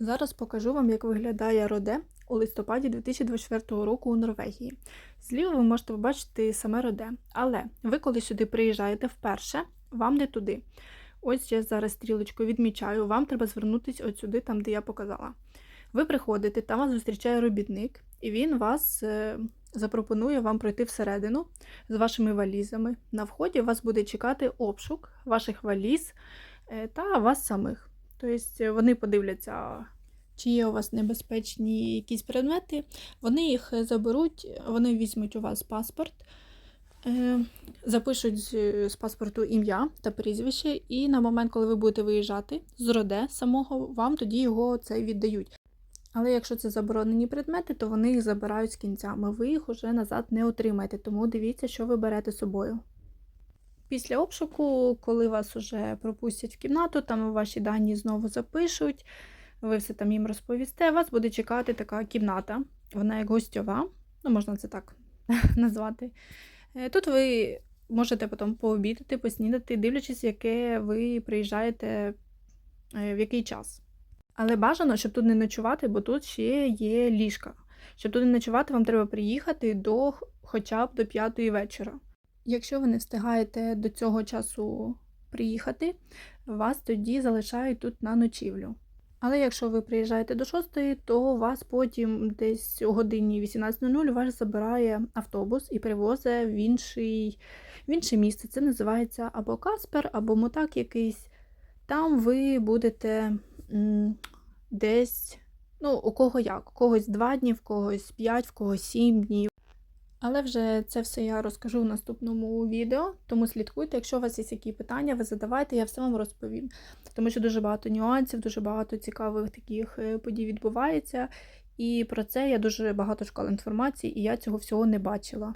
Зараз покажу вам, як виглядає Роде у листопаді 2024 року у Норвегії. Зліва ви можете побачити саме Роде. Але ви, коли сюди приїжджаєте вперше, вам не туди. Ось я зараз стрілочкою відмічаю, вам треба звернутися сюди, там, де я показала. Ви приходите, там вас зустрічає робітник, і він вас е, запропонує вам пройти всередину з вашими валізами. На вході вас буде чекати обшук ваших валіз е, та вас самих. Тобто вони подивляться, чи є у вас небезпечні якісь предмети, вони їх заберуть, вони візьмуть у вас паспорт, е, запишуть з, паспорту ім'я та прізвище, і на момент, коли ви будете виїжджати з роде самого, вам тоді його цей віддають. Але якщо це заборонені предмети, то вони їх забирають з кінцями. Ви їх уже назад не отримаєте, тому дивіться, що ви берете з собою. Після обшуку, коли вас уже пропустять в кімнату, там ваші дані знову запишуть, ви все там їм розповісте, вас буде чекати така кімната. Вона як гостьова, ну можна це так назвати. Е, Тут ви можете потім пообідати, поснідати, дивлячись, яке ви приїжджаєте е, в який час. Але бажано, щоб тут не ночувати, бо тут ще є ліжка. Щоб тут не ночувати, вам треба приїхати до хоча б до п'ятої вечора. Якщо ви не встигаєте до цього часу приїхати, вас тоді залишають тут на ночівлю. Але якщо ви приїжджаєте до 6, то вас потім десь о годині 18.00 вас забирає автобус і привозить в, інший, в інше місце. Це називається або Каспер, або Мотак якийсь. Там ви будете десь, ну, у кого як, у когось 2 дні, в когось 5, в когось 7 днів. Але вже це все я розкажу в наступному відео, тому слідкуйте. Якщо у вас є які питання, ви задавайте, я все вам розповім. Тому що дуже багато нюансів, дуже багато цікавих таких е, подій відбувається. І про це я дуже багато шукала інформації, і я цього всього не бачила.